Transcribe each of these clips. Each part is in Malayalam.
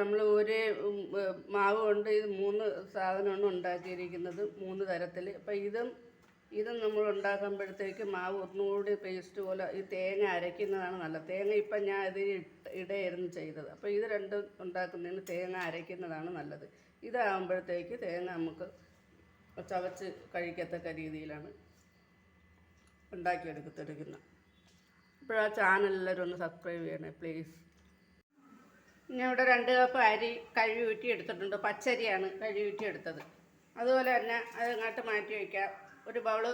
നമ്മൾ ഒരു മാവ് കൊണ്ട് ഇത് മൂന്ന് സാധനമാണ് ഉണ്ടാക്കിയിരിക്കുന്നത് മൂന്ന് തരത്തിൽ അപ്പം ഇതും ഇതും നമ്മൾ ഉണ്ടാക്കുമ്പോഴത്തേക്ക് മാവ് ഒന്നുകൂടി പേസ്റ്റ് പോലെ ഈ തേങ്ങ അരയ്ക്കുന്നതാണ് നല്ലത്. തേങ്ങ ഇപ്പം ഞാൻ ഇട്ട് ഇടയായിരുന്നു ചെയ്തത്. അപ്പോൾ ഇത് രണ്ടും ഉണ്ടാക്കുന്നതിന് തേങ്ങ അരയ്ക്കുന്നതാണ് നല്ലത്. ഇതാകുമ്പോഴത്തേക്ക് തേങ്ങ നമുക്ക് ചവച്ച് കഴിക്കത്തക്ക രീതിയിലാണ് ഉണ്ടാക്കിയെടുക്കത്തെടുക്കുന്നത്. ഇപ്പോഴാ ആ ചാനൽ എല്ലാവരും ഒന്ന് സബ്സ്ക്രൈബ് ചെയ്യണേ പ്ലീസ് ഞാൻ ഇവിടെ രണ്ട് കപ്പ് അരി കഴുകി ഊറ്റി എടുത്തിട്ടുണ്ട്. പച്ചരിയാണ് കഴുകി ഊറ്റി എടുത്തത്. അതുപോലെ തന്നെ അത് ഇങ്ങോട്ട് മാറ്റി വയ്ക്കാം. ഒരു ബൗൾ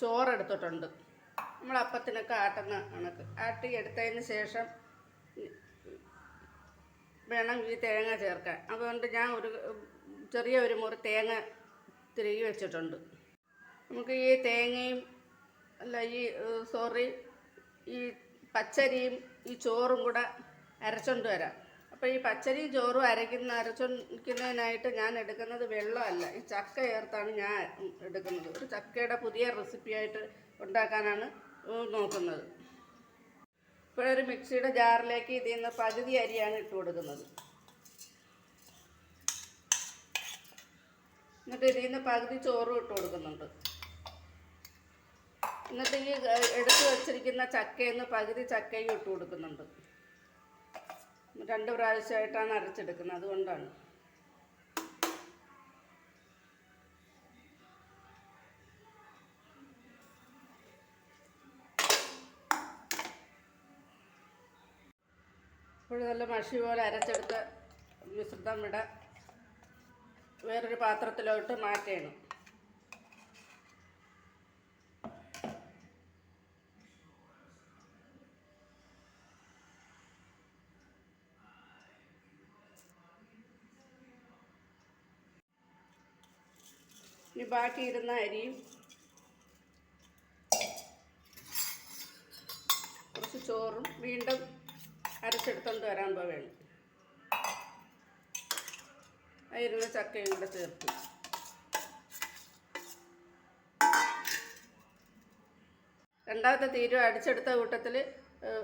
ചോറ് എടുത്തിട്ടുണ്ട്. നമ്മൾ അപ്പത്തിനൊക്കെ ആട്ടുന്ന കണക്ക്. ആട്ടി എടുത്തതിന് ശേഷം വേണം ഈ തേങ്ങ ചേർക്കാൻ. അതുകൊണ്ട് ഞാൻ ഒരു ചെറിയ ഒരു മുറി തേങ്ങ തിരികെ വെച്ചിട്ടുണ്ട്. നമുക്ക് ഈ തേങ്ങയും അല്ല ഈ സോറി ഈ പച്ചരിയും ഈ ചോറും കൂടെ അരച്ചോണ്ട് വരാം. അപ്പോൾ ഈ പച്ചരിയും ചോറും അരയ്ക്കുന്ന അരച്ചൊണ്ടിക്കുന്നതിനായിട്ട് ഞാൻ എടുക്കുന്നത് വെള്ളമല്ല. ഈ ചക്ക ചേർത്താണ് ഞാൻ എടുക്കുന്നത്. ഒരു ചക്കയുടെ പുതിയ റെസിപ്പിയായിട്ട് ഉണ്ടാക്കാനാണ് നോക്കുന്നത്. ഇപ്പോഴൊരു മിക്സിയുടെ ജാറിലേക്ക് ഇതിൽ നിന്ന് പകുതി അരിയാണ് ഇട്ട് കൊടുക്കുന്നത്. എന്നിട്ട് ഇതിൽ നിന്ന് പകുതി ചോറും ഇട്ട് കൊടുക്കുന്നുണ്ട്. എന്നിട്ട് ഈ എടുത്തു വെച്ചിരിക്കുന്ന ചക്കയിൽ നിന്ന് പകുതി ചക്കയും ഇട്ട് കൊടുക്കുന്നുണ്ട്. രണ്ട് പ്രാവശ്യമായിട്ടാണ് അരച്ചെടുക്കുന്നത് അതുകൊണ്ടാണ്. ഇപ്പോഴും നല്ല മഷി പോലെ അരച്ചെടുത്ത മിശ്രിതം ഇവിടെ വേറൊരു പാത്രത്തിലോട്ട് മാറ്റണം. ഇനി ബാക്കിയിരുന്ന അരിയും കുറച്ച് ചോറും വീണ്ടും അരച്ചെടുത്തോണ്ട് വരാൻ വേണം അതിരുന്ന ചക്കയും കൂടെ ചേർത്ത്. രണ്ടാമത്തെ തീരും അടിച്ചെടുത്ത കൂട്ടത്തിൽ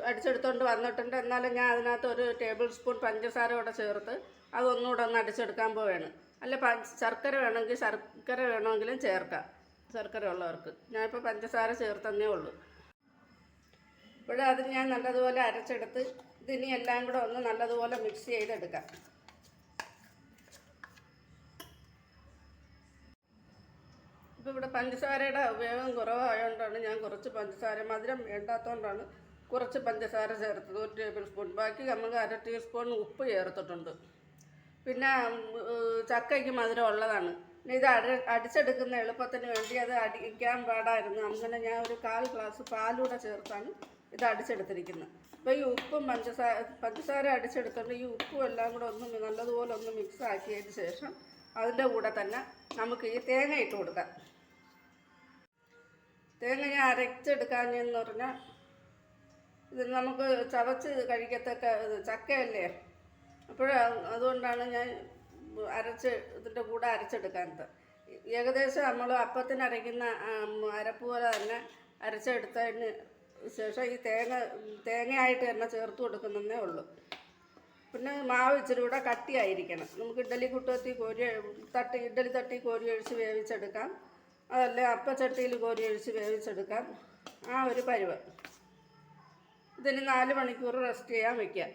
അടിച്ചെടുത്തോണ്ട് വന്നിട്ടുണ്ട്. എന്നാലും ഞാൻ അതിനകത്ത് ഒരു ടേബിൾ സ്പൂൺ പഞ്ചസാര കൂടെ ചേർത്ത് അതൊന്നുകൂടെ ഒന്ന് അടിച്ചെടുക്കാൻ പോവുകയാണ്. അല്ല ശർക്കര വേണമെങ്കിൽ ശർക്കര വേണമെങ്കിലും ചേർക്കാം. ശർക്കര ഉള്ളവർക്ക്. ഞാനിപ്പോൾ പഞ്ചസാര ചേർത്തന്നേ ഉള്ളൂ. ഇപ്പോഴും അത് ഞാൻ നല്ലതുപോലെ അരച്ചെടുത്ത് ഇതിനി എല്ലാം കൂടെ ഒന്ന് നല്ലതുപോലെ മിക്സ് ചെയ്തെടുക്കാം. ഇപ്പോൾ ഇവിടെ പഞ്ചസാരയുടെ ഉപയോഗം കുറവായതുകൊണ്ടാണ് ഞാൻ കുറച്ച് പഞ്ചസാര മധുരം വേണ്ടാത്തതുകൊണ്ടാണ് കുറച്ച് പഞ്ചസാര ചേർത്തത്. ഒരു ടേബിൾ സ്പൂൺ. ബാക്കി നമുക്ക് അര ടീസ്പൂൺ ഉപ്പ് ചേർത്തിട്ടുണ്ട്. പിന്നെ ചക്കയ്ക്ക് മധുരം ഉള്ളതാണ്. പിന്നെ ഇത് അടി അടിച്ചെടുക്കുന്ന എളുപ്പത്തിന് വേണ്ടി അത് അടിക്കാൻ പാടായിരുന്നു. അങ്ങനെ ഞാൻ ഒരു കാൽ ഗ്ലാസ് പാലൂടെ ചേർത്താണ് ഇത് അടിച്ചെടുത്തിരിക്കുന്നത്. അപ്പോൾ ഈ ഉപ്പും പഞ്ചസാര പഞ്ചസാര അടിച്ചെടുത്തുകൊണ്ട് ഈ ഉപ്പും എല്ലാം കൂടെ ഒന്ന് നല്ലതുപോലെ ഒന്ന് മിക്സ് ആക്കിയതിന് ശേഷം അതിന്റെ കൂടെ തന്നെ നമുക്ക് ഈ തേങ്ങ ഇട്ട് കൊടുക്കാം. തേങ്ങ ഞാൻ അരച്ചെടുക്കാഞ്ഞെന്ന് പറഞ്ഞാൽ ഇത് നമുക്ക് ചവച്ച് കഴിക്കത്തക്ക ചക്കയല്ലേ? അപ്പോൾ അതുകൊണ്ടാണ് ഞാൻ അരച്ച് ഇതിന്റെ കൂടെ അരച്ചെടുക്കാത്തത്. ഏകദേശം നമ്മൾ അപ്പത്തിന് അരയ്ക്കുന്ന അരപ്പ് പോലെ തന്നെ അരച്ചെടുത്തതിന് ശേഷം ഈ തേങ്ങ തേങ്ങയായിട്ട് തന്നെ ചേർത്ത് കൊടുക്കുന്നതേ ഉള്ളൂ. പിന്നെ മാവ് ഇച്ചിരി കൂടെ കട്ടിയായിരിക്കണം. നമുക്ക് ഇഡ്ഡലി കുട്ടത്തി കോരി തട്ടി ഇഡ്ഡലി തട്ടി കോരി ഒഴിച്ച് വേവിച്ചെടുക്കാം. അതല്ല അപ്പച്ചട്ടിയിൽ കോരി ഒഴിച്ച് വേവിച്ചെടുക്കാം. ആ ഒരു പരുവ്. ഇതിന് നാല് മണിക്കൂർ റെസ്റ്റ് ചെയ്യാൻ വയ്ക്കാം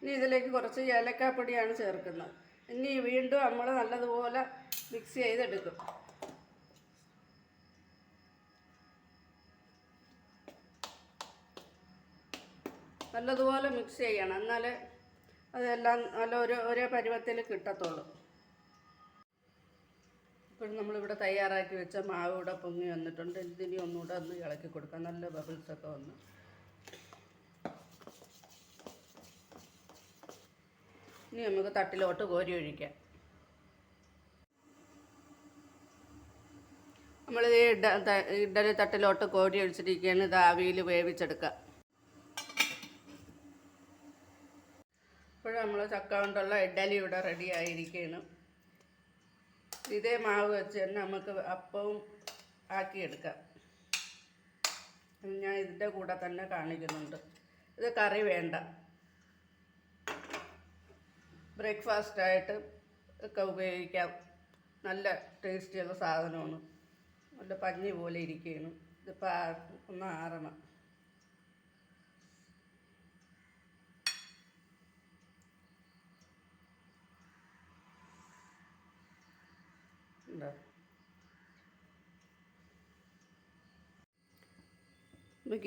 ഇനി ഇതിലേക്ക് കുറച്ച് ഏലക്കാപ്പൊടിയാണ് ചേർക്കുന്നത്. ഇനി വീണ്ടും നമ്മൾ നല്ലതുപോലെ മിക്സ് ചെയ്തെടുക്കും. നല്ലതുപോലെ മിക്സ് ചെയ്യണം. എന്നാലേ അതെല്ലാം നല്ല ഒരു ഒരേ പരുവത്തിൽ കിട്ടത്തുള്ളൂ. ഇപ്പോൾ നമ്മളിവിടെ തയ്യാറാക്കി വെച്ച മാവ് ഇവിടെ പൊങ്ങി വന്നിട്ടുണ്ട്. ഇതിനി ഒന്നുകൂടെ ഒന്ന് ഇളക്കി കൊടുക്കാം. നല്ല ബബിൾസൊക്കെ വന്ന്. ഇനി നമുക്ക് തട്ടിലോട്ട് കോരി ഒഴിക്കാം. ഇഡ ത- ഇഡലി തട്ടിലോട്ട് കോരി ഒഴിച്ചിരിക്കുകയാണ്. ഇത് ആവിയിൽ വേവിച്ചെടുക്കുക. ഇപ്പോഴും നമ്മൾ ചക്ക കൊണ്ടുള്ള ഇഡലി ഇവിടെ റെഡി ആയിരിക്കുകയാണ്. ഇതേ മാവ് വെച്ച് തന്നെ നമുക്ക് അപ്പവും ആക്കിയെടുക്കാം. ഞാൻ ഇതിന്റെ കൂടെ തന്നെ കാണിക്കുന്നുണ്ട്. ഇത് കറി വേണ്ട. ബ്രേക്ക്ഫാസ്റ്റായിട്ട് ഒക്കെ ഉപയോഗിക്കാം. നല്ല ടേസ്റ്റിയുള്ള സാധനമാണ്. നല്ല പഞ്ഞി പോലെ ഇരിക്കുകയാണ്. ഇതിപ്പോൾ ഒന്ന് ആറണം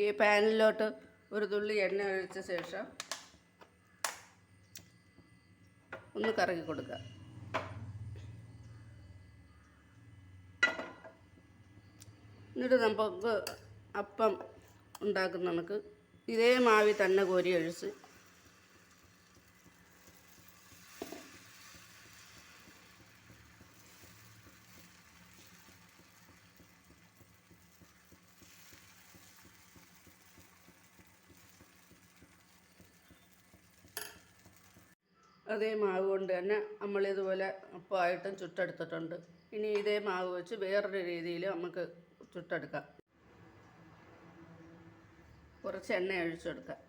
ഈ പാനിലോട്ട് ഒരു തുള്ളി എണ്ണ ഒഴിച്ച ശേഷം ഒന്ന് കറക്കി കൊടുക്കുക. എന്നിട്ട് നമുക്ക് അപ്പം ഉണ്ടാക്കുന്ന നമുക്ക് ഇതേ മാവി തന്നെ കോരി ഒഴിച്ച് അതേ മാവ് കൊണ്ട് തന്നെ നമ്മൾ ഇതുപോലെ അപ്പമായിട്ടും ചുട്ടെടുത്തിട്ടുണ്ട്. ഇനി ഇതേ മാവ് വെച്ച് വേറൊരു രീതിയിൽ നമുക്ക് ചുട്ടെടുക്കാം. കുറച്ച് എണ്ണ ഒഴിച്ചെടുക്കാം.